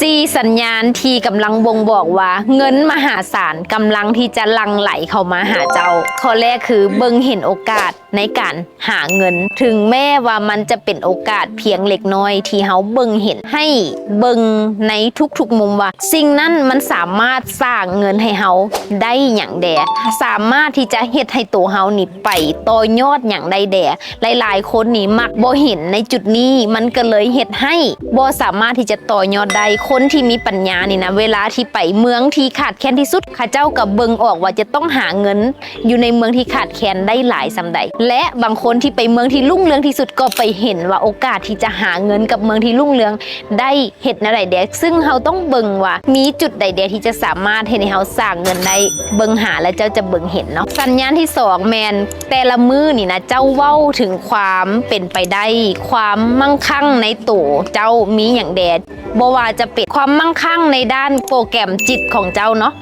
สี่สัญญาณที่กำลังบ่งบอกว่า เงินมหาศาลกำลังที่จะลังไหลเข้ามาหาเจ้า ข้อแรกคือเบิ่งเห็นโอกาส ในการหาเงิน ถึงแม้ว่ามันจะเป็นโอกาสเพียงเล็กน้อย ที่เฮาเบิ่งเห็นให้เบิ่งในทุกๆมุมว่า สิ่งนั้นมันสามารถสร้างเงินให้เฮาได้อย่างแดสามารถที่จะเฮ็ดให้ตัวเฮานี่ไปต่อยอดอย่างใดแดหลายๆ คนนี่มักบ่เห็นในจุดนี้มันก็เลยเฮ็ดให้บ่สามารถที่จะต่อยอดได้คนที่มีปัญญานี่นะเวลาที่ไปเมืองที่ขาดแคลนที่สุดข้าเจ้ากับเบิงออกว่าจะต้องหาเงิน อยู่ในเมืองที่ขาดแคลนได้หลายสำใดและบางคนที่ไปเมืองที่รุ่งเรืองที่สุดก็ไปเห็นว่าโอกาสที่จะหาเงินกับเมืองที่รุ่งเรือง ได้เห็ดอะไรเด็กซึ่งเราต้องเบิงว่า มีจุดใดเดียที่จะสามารถเห็นเราสร้างเงินได้เบิงหาและเจ้าจะเบิงเห็นเนาะสัญญาณที่สองแมนแต่ละมือนี่นะเจ้าเว้าถึงความเป็นไปได้ ความมั่งคั่งในตัวเจ้ามีอย่างแดดบ่ว่าจะเป็นความมั่งคั่งในด้านโปรแกรมจิตของเจ้าเนาะ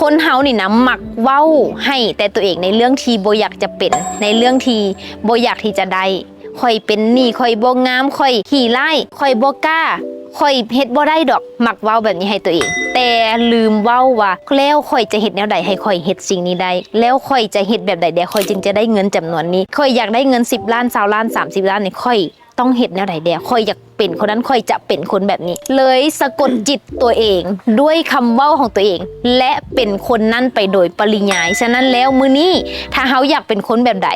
คนเฮานี่นะมักเว้าให้แต่ตัวเองในเรื่องที่โบอยากจะเป็นในเรื่องที่บ่อยากที่จะได้ค่อยเป็นหนี้ค่อยบ่งามค่อยขี่ไล่ค่อยบ่กล้าค่อยเฮ็ดบ่ได้ดอกมักเว้าแบบนี้ให้ตัวเอง แต่ลืมเว้าว่าแล้วค่อยจะเฮ็ดแนวใดให้ค่อยเฮ็ดสิ่งนี้ได้ แล้วค่อยจะเฮ็ดแบบใดเดี๋ยวค่อยจึงจะได้เงินจำนวนนี้ ค่อยอยากได้เงิน 10 ล้าน20ล้าน 30 ล้านนี่ค่อย ต้องเฮ็ดแนวใดเดียวคอยอยากเป็นคนนั้นคอยจะเป็นคนแบบนี้ เลยสะกดจิตตัวเอง ด้วยคำเว้าของตัวเอง และเป็นคนนั้นไปโดยปริยาย ฉะนั้นแล้วมื้อนี้ถ้าเฮาอยากเป็นคนแบบใด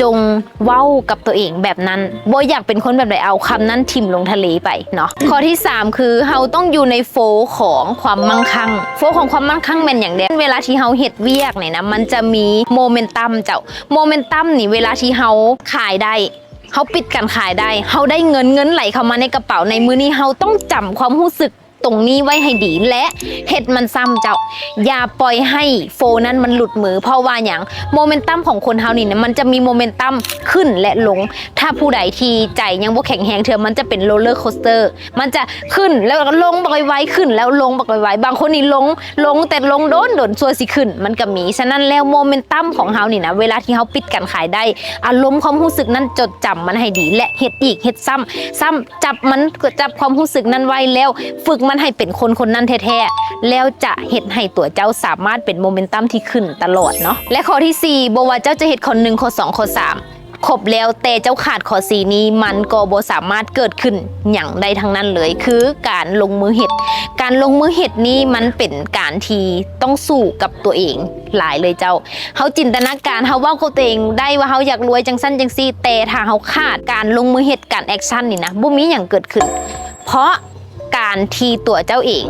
จงเว้ากับตัวเองแบบนั้นบ่อยากเป็นคนแบบไหนเอาคำนั้นทิ่มลงทะเลไปเนาะข้อที่ 3 คือเฮาต้องอยู่ในโฟลของความมั่งคั่ง โฟลของความมั่งคั่งเป็นอย่างเดียวเวลาที่เฮาเฮ็ดเวียกเนี่ยนะมันจะมีโมเมนตัมเจ้าโมเมนตัมนี่เวลาที่เฮาขายได้ เขาปิดการขายได้เขาได้เงินเงินไหลเข้ามาในกระเป๋าในมือนี้เขาต้องจำความรู้สึก ตรงนี้ไว้ให้ดีและเห็ดมันซ้ำเจ้า อย่าปล่อยให้โฟนั้นมันหลุดมือ เพราะว่าอย่างโมเมนตัมของคนเฮานี่นี่ยมันจะมีโมเมนตัมขึ้นและลง ถ้าผู้ใดที่ใจยังบ่แข็งแรงเธอมันจะเป็นโรลเลอร์โคสเตอร์มันจะขึ้นแล้วก็ลงบักไว้ขึ้น แล้วลงบักไว้บางคนนี่ลงลงแต่ลงโดนโดนซัวสิขึ้น มันก็มีฉะนั้นแล้วโมเมนตัมของเฮานี่นะเวลาที่เฮาปิดการขายได้ อารมณ์ความรู้สึกนั้นจดจำมันให้ดี และเฮ็ดอีกเฮ็ดซ้ำซ้ำจับมันจับความรู้สึกนั้นไว้แล้ว ฝึกมันให้เป็นคนคนนั้นแท้ๆ แล้วจะเฮ็ดให้ตัวเจ้าสามารถเป็นโมเมนตัมที่ขึ้นตลอดเนาะ และข้อที่สี่บว่าเจ้าจะเฮ็ดข้อหนึ่งข้อสองข้อสามครบแล้วแต่เจ้าขาดข้อสีนี้มันก็บ่สามารถเกิดขึ้นอย่างใดทั้งนั้นเลย คือการลงมือเฮ็ด การลงมือเฮ็ดนี้มันเป็นการทีต้องสู้กับตัวเองหลายเลยเจ้าเขาจินตนาการเขาว่ากับตัวเองได้ว่าเขาอยากรวยจังสั้นจังซี่แต่ถ้าเขาขาดการลงมือเฮ็ดการแอคชั่นนี่นะบ่มีอย่างเกิดขึ้น เพราะ การทีตัวเจ้าเอง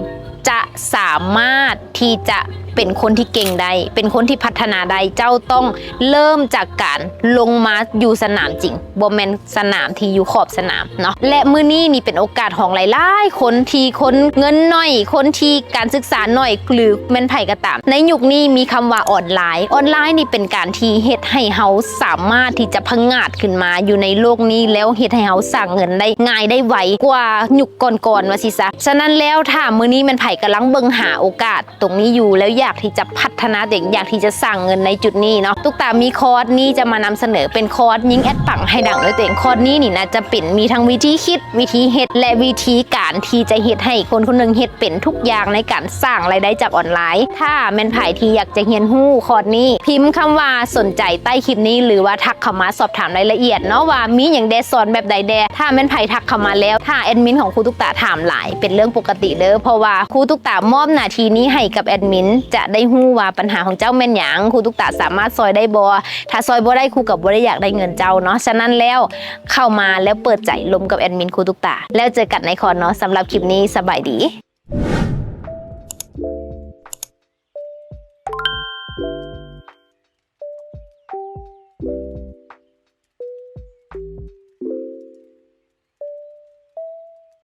จะสามารถที่จะเป็นคนที่เก่งได้ เป็นคนที่พัฒนาได้ เจ้าต้องเริ่มจากการลงมาอยู่สนามจริงบ่แมนสนามที่อยู่ขอบสนามเนาะ และมือนี้นี่เป็นโอกาสของหลายๆคนที่คนเงินน้อย คนที่การศึกษาหน้อยหรือแมนไผ่ก็ตาม ในยุคนี้มีคำว่าออนไลน์ ออนไลน์นี่เป็นการที่เฮ็ดให้เฮาสามารถที่จะพังงาดขึ้นมาอยู่ในโลกนี้แล้วเฮ็ดให้เฮาสร้างเงินได้ง่ายได้ไวกว่ายุคก่อนๆว่าสิซะฉะนั้นแล้วถ้ามือนี้แมนไผ่กำลังเบิ่งหาโอกาส ตรงนี้อยู่แล้วอยากที่จะพัฒนาเด็กอยากที่จะสร้างเงินในจุดนี้เนาะตุกตามีคอร์สนี้จะมานำเสนอเป็นคอร์สยิงแอดปังให้ดังด้วยตัวเองคอร์สนี้นี่นะจะเป็นมีทั้งวิธีคิด วิธีเฮ็ดและวิธีการที่จะเฮ็ดให้คนคนหนึงเฮ็ดเป็นทุกอย่างในการสร้างรายได้จากออนไลน์ ถ้าแม่นไผ่ที่อยากจะเรียนรู้คอร์สนี้ พิมพ์คำว่าสนใจใต้คลิปนี้ หรือว่าทักเข้ามาสอบถามรายละเอียดเนาะว่ามีอย่างแดสอนแบบใดแดถ้าแม่นไผ่ทักเข้ามาแล้วถ้าแอดมินของครูตุกตาถามหลายเป็นเรื่องปกติเด้อเพราะว่าครูตุกตามอบหน้าที่นี้ให้กับแอดมินจะได้หู้ว่าปัญหาของเจ้าแม่นหยางครูตุกตาสามารถซอยได้บอถ้าซอยบ่ได้ครูกับบ่ได้อยากได้เงินเจ้าเนาะฉะนั้นแล้วเข้ามาแล้วเปิดใจลมกับแอดมินครูตุกตาแล้วเจอกันในคอนเนาะสำหรับคลิปนี้สบายดี